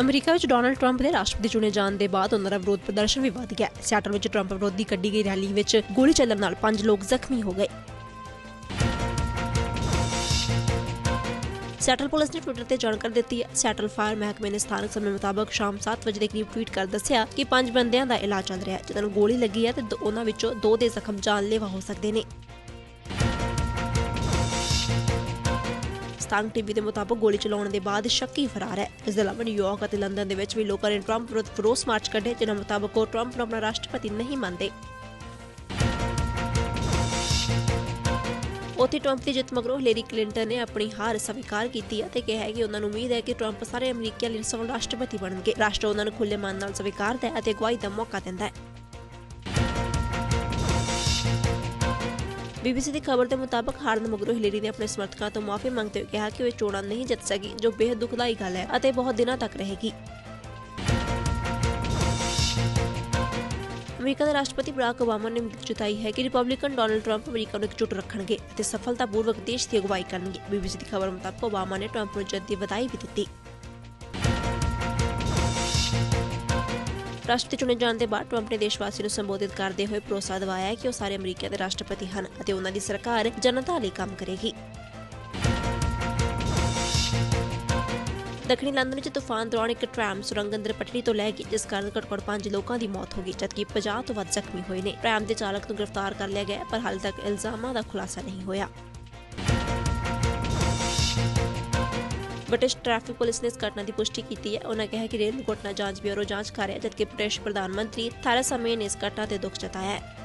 America ਵਿੱਚ Donald Trump ਦੇ ਰਾਸ਼ਟਰਪਤੀ ਚੁਣੇ ਜਾਣ ਦੇ ਬਾਅਦ ਉਹਨਾਂ ਦਾ ਵਿਰੋਧ ਪ੍ਰਦਰਸ਼ਨ ਵੀ ਵਧ ਗਿਆ। ਸਿਆਟਲ ਵਿੱਚ ਟਰੰਪ ਵਿਰੋਧੀ ਕੱਢੀ ਗਈ ਰੈਲੀ ਵਿੱਚ ਗੋਲੀ ਚੱਲਣ ਨਾਲ 5 ਲੋਕ ਜ਼ਖਮੀ ਹੋ ਗਏ। ਸਿਆਟਲ ਪੁਲਿਸ ਨੇ ਟਵਿੱਟਰ ਤੇ ਜਾਣਕਾਰੀ ਦਿੱਤੀ ਹੈ। ਸਿਆਟਲ ਫਾਇਰ ਮਹਿਕਮੇ ਨੇ ਸਥਾਨਕ ਸਮੇਂ ਮੁਤਾਬਕ ਸ਼ਾਮ 7 ਵਜੇ ਦੇ ਕਰੀਬ ਟਵੀਟ ਕਰ ਦੱਸਿਆ ਕਿ ਪੰਜ ਬੰਦਿਆਂ ਦਾ ਇਲਾਜ ਚੱਲ ਰਿਹਾ ਹੈ। ਜਿਨ੍ਹਾਂ ਨੂੰ ਗੋਲੀ ਲੱਗੀ ਹੈ ਤੇ ਦੋ- ਉਹਨਾਂ ਵਿੱਚੋਂ ਦੋ ਦੇ ਜ਼ਖਮ ਜਾਨਲੇਵਾ ਹੋ ਸਕਦੇ ਨੇ। ਸਥਾਨਕ ਟੀਵੀ ਦੇ ਮੁਤਾਬਕ ਗੋਲੀ ਚਲਾਉਣ ਦੇ ਬਾਅਦ ਸ਼ੱਕੀ ਫਰਾਰ ਹੈ। ਇਸ ਦੇ ਇਲਾਵਾ ਨਿਊਯਾਰਕ ਅਤੇ ਲੰਡਨ ਦੇ ਵਿੱਚ ਵੀ ਲੋਕਾਂ ਨੇ ਟਰੰਪ ਵਿਰੁੱਧ ਫਰੋਸ ਮਾਰਚ ਕੱਢੇ, ਜਿਨ੍ਹਾਂ ਮੁਤਾਬਕ ਉਹ ਟਰੰਪ ਨੂੰ ਆਪਣਾ ਰਾਸ਼ਟਰਪਤੀ ਨਹੀਂ ਮੰਨਦੇ। ਉੱਥੇ ਟਰੰਪ ਦੀ ਜਿੱਤ ਮਗਰੋਂ ਹਿਲੇਰੀ ਕਲਿੰਟਨ ਨੇ ਆਪਣੀ ਹਾਰ ਸਵੀਕਾਰ ਕੀਤੀ ਅਤੇ ਕਿਹਾ ਹੈ ਕਿ ਉਹਨਾਂ ਨੂੰ ਉਮੀਦ ਹੈ ਕਿ ਟਰੰਪ ਸਾਰੇ ਅਮਰੀਕੀਆਂ ਲਈ ਸਫਲ ਰਾਸ਼ਟਰਪਤੀ ਬਣਨਗੇ। ਰਾਸ਼ਟਰ ਉਹਨਾਂ ਨੂੰ ਖੁੱਲੇ ਮਨ ਨਾਲ ਸਵੀਕਾਰਦਾ ਹੈ ਅਤੇ ਅਗਵਾਈ ਦਾ ਮੌਕਾ ਦਿੰਦਾ ਹੈ। ਬੀਬੀਸੀ ਦੀ ਖਬਰ ਦੇ ਮੁਤਾਬਕ ਹਾਰਨ ਮਗਰੋਂ ਹਿਲੇਰੀ ਨੇ ਆਪਣੇ ਸਮਰਥਕਾਂ ਤੋਂ ਮਾਫੀ ਮੰਗਦੇ ਹੋਏ ਕਿਹਾ ਕਿ ਉਹ ਚੋਣਾਂ ਨਹੀਂ ਜਿੱਤ ਸਕੀ, ਜੋ ਬੇਹੱਦ ਦੁਖਦਾਈ ਗੱਲ ਹੈ ਅਤੇ ਬਹੁਤ ਦਿਨਾਂ ਤੱਕ ਰਹੇਗੀ। ਅਮਰੀਕਾ ਦੇ ਰਾਸ਼ਟਰਪਤੀ ਬਰਾਕ ਓਬਾਮਾ ਨੇ ਜਤਾਈ ਹੈ ਕਿ ਰਿਪਬਲਿਕਨ ਡੋਨਲਡ ਟਰੰਪ ਅਮਰੀਕਾ ਨੂੰ ਇਕਜੁੱਟ ਰੱਖਣਗੇ ਅਤੇ ਸਫਲਤਾਪੂਰਵਕ ਦੇਸ਼ ਦੀ ਅਗਵਾਈ ਕਰਨਗੇ। ਬੀਬੀਸੀ ਦੀ ਖਬਰ ਮੁਤਾਬਕ ਓਬਾਮਾ ਨੇ ਟਰੰਪ ਨੂੰ ਜਿੱਤ ਦੀ ਵਧਾਈ ਵੀ ਦਿੱਤੀ। ਰਾਸ਼ਟਰਪਤੀ ਚੁਣੇ ਜਾਣ ਦੇ ਬਾਅਦ ਟਰੰਪ ਨੇ ਦੇਸ਼ ਨੂੰ ਸੰਬੋਧਿਤ ਕਰਦੇ ਹੋਏ ਭਰੋਸਾ ਦਿਵਾਇਆ ਕਿ ਉਹ ਸਾਰੇ ਅਮਰੀਕਾ ਦੇ ਰਾਸ਼ਟਰਪਤੀ ਹਨ ਅਤੇ ਉਹਨਾਂ ਦੀ ਸਰਕਾਰ ਜਨਤਾ ਲਈ ਕੰਮ ਕਰੇਗੀ। ਦੱਖਣੀ ਲੰਡਨ ਵਿੱਚ ਤੂਫਾਨ ਦੌਰਾਨ ਇੱਕ ਟ੍ਰਾਮ ਸੁਰੰਗ ਅੰਦਰ ਪਟੜੀ ਤੋਂ ਲੈ ਗਈ ਜਿਸ ਕਾਰਨ ਘੱਟੋ-ਘੱਟ 5 ਲੋਕਾਂ ਦੀ ਮੌਤ ਹੋ ਗਈ, ਜਦਕਿ 50 ਤੋਂ ਵੱਧ ਜ਼ਖਮੀ ਹੋਏ ਨੇ। ਟ੍ਰਾਮ ਦੇ ਚਾਲਕ ਨੂੰ ਗ੍ਰਿਫਤਾਰ ਕਰ ਲਿਆ ਗਿਆ ਪਰ ਹਾਲੇ ਤੱਕ ਇਲਜ਼ਾਮਾਂ ਦਾ ਖੁਲਾਸਾ ਨਹੀਂ ਹੋਇਆ। ਬ੍ਰਿਟਿਸ਼ ਟ੍ਰੈਫਿਕ ਪੁਲਿਸ ਨੇ ਇਸ ਘਟਨਾ ਦੀ ਪੁਸ਼ਟੀ ਕੀਤੀ ਹੈ। ਉਹਨਾਂ ਕਿਹਾ ਕਿ ਰੇਲ ਦੁਰਘਟਨਾ ਜਾਂਚ ਬਿਊਰੋ ਜਾਂਚ ਕਰ ਰਿਹਾ ਜਦਕਿ ਬ੍ਰਿਟਿਸ਼ ਪ੍ਰਧਾਨ ਮੰਤਰੀ ਥੈਰੇਸਾ ਮੇ ਨੇ ਇਸ ਘਟਨਾ ਤੇ ਦੁੱਖ ਜਤਾਇਆ ਹੈ।